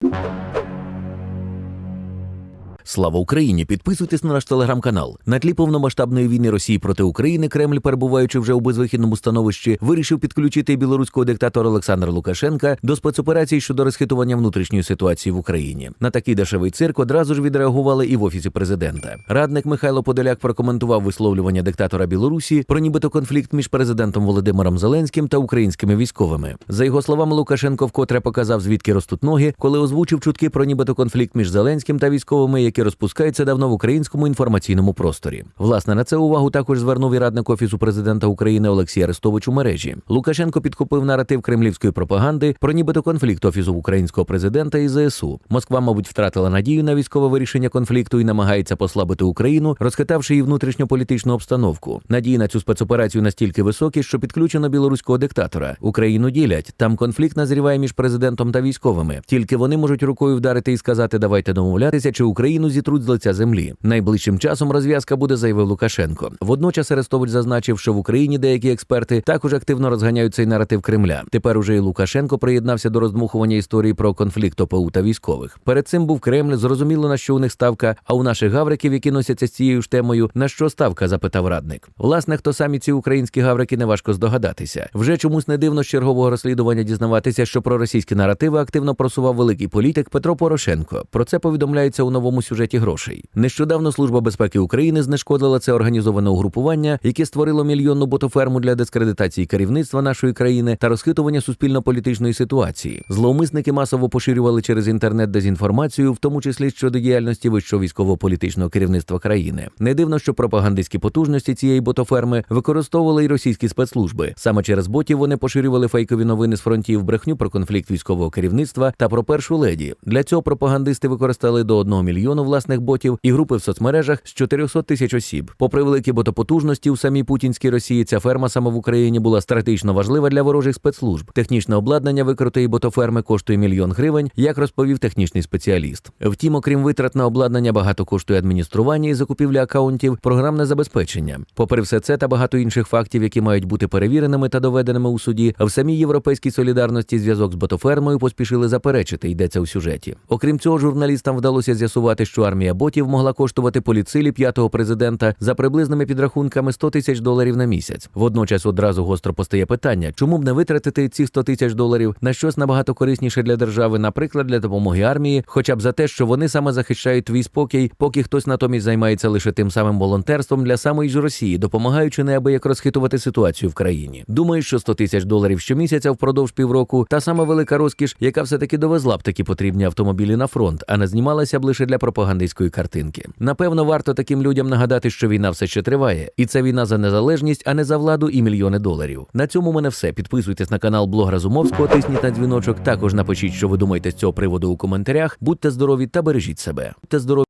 you. Слава Україні! Підписуйтесь на наш телеграм-канал. На тлі повномасштабної війни Росії проти України Кремль, перебуваючи вже у безвихідному становищі, вирішив підключити білоруського диктатора Олександра Лукашенка до спецоперацій щодо розхитування внутрішньої ситуації в Україні. На такий дешевий цирк одразу ж відреагували і в офісі президента. Радник Михайло Подоляк прокоментував висловлювання диктатора Білорусі про нібито конфлікт між президентом Володимиром Зеленським та українськими військовими. За його словами, Лукашенко вкотре показав, звідки ростуть ноги, коли озвучив чутки про нібито конфлікт між Зеленським та військовими, які розпускаються давно в українському інформаційному просторі. Власне на це увагу також звернув і радник офісу президента України Олексій Арестович у мережі. Лукашенко підхопив наратив кремлівської пропаганди про нібито конфлікт офісу українського президента і ЗСУ. Москва, мабуть, втратила надію на військове вирішення конфлікту і намагається послабити Україну, розхитавши її внутрішньополітичну обстановку. Надії на цю спецоперацію настільки високі, що підключено білоруського диктатора. Україну ділять. Там конфлікт назріває між президентом та військовими. Тільки вони можуть рукою вдарити і сказати Давайте домовлятися, чи Україну зітруть з лиця землі. Найближчим часом розв'язка буде, заявив Лукашенко. Водночас Арестович зазначив, що в Україні деякі експерти також активно розганяють цей наратив Кремля. Тепер уже і Лукашенко приєднався до роздмухування історії про конфлікт ОПУ та військових. Перед цим був Кремль. Зрозуміло на що у них ставка. А у наших гавриків, які носяться з цією ж темою, на що ставка? запитав радник. Власне, хто самі ці українські гаврики, неважко здогадатися. Вже чомусь не дивно з чергового розслідування дізнаватися, що про російські наративи активно просував великий політик Петро Порошенко. Про це повідомляється у новому сюжеті грошей. Нещодавно Служба безпеки України знешкодила це організоване угрупування, яке створило мільйонну ботоферму для дискредитації керівництва нашої країни та розхитування суспільно-політичної ситуації. Зловмисники масово поширювали через інтернет дезінформацію, в тому числі щодо діяльності вищого військово-політичного керівництва країни. Не дивно, що пропагандистські потужності цієї ботоферми використовували й російські спецслужби. Саме через ботів вони поширювали фейкові новини з фронтів, брехню про конфлікт військового керівництва та про першу леді. Для цього пропагандисти використали до 1 мільйону власних ботів і групи в соцмережах з 400 тисяч осіб. Попри великі ботопотужності у самій путінській Росії, ця ферма саме в Україні була стратегічно важлива для ворожих спецслужб. Технічне обладнання викрутої ботоферми коштує мільйон гривень, як розповів технічний спеціаліст. Втім, окрім витрат на обладнання, багато коштує адміністрування і закупівля акаунтів, програмне забезпечення. Попри все це та багато інших фактів, які мають бути перевіреними та доведеними у суді, в самій європейській солідарності зв'язок з ботофермою поспішили заперечити. Йдеться у сюжеті. Окрім цього, журналістам вдалося з'ясувати, що армія ботів могла коштувати поліцилі п'ятого президента за приблизними підрахунками 100 тисяч доларів на місяць. Водночас одразу гостро постає питання, чому б не витратити ці 100 тисяч доларів на щось набагато корисніше для держави, наприклад, для допомоги армії, хоча б за те, що вони саме захищають твій спокій, поки хтось натомість займається лише тим самим волонтерством для самої ж Росії, допомагаючи неабияк розхитувати ситуацію в країні. Думаю, що 100 тисяч доларів щомісяця впродовж півроку та сама велика розкіш, яка все таки довезла б такі потрібні автомобілі на фронт, а не знімалася б лише для пропагандистської картинки. Напевно, варто таким людям нагадати, що війна все ще триває, і це війна за незалежність, а не за владу і мільйони доларів. На цьому мене все. Підписуйтесь на канал Блог Разумовського, тисніть на дзвіночок. Також напишіть, що ви думаєте з цього приводу у коментарях. Будьте здорові та бережіть себе. Будьте здорові.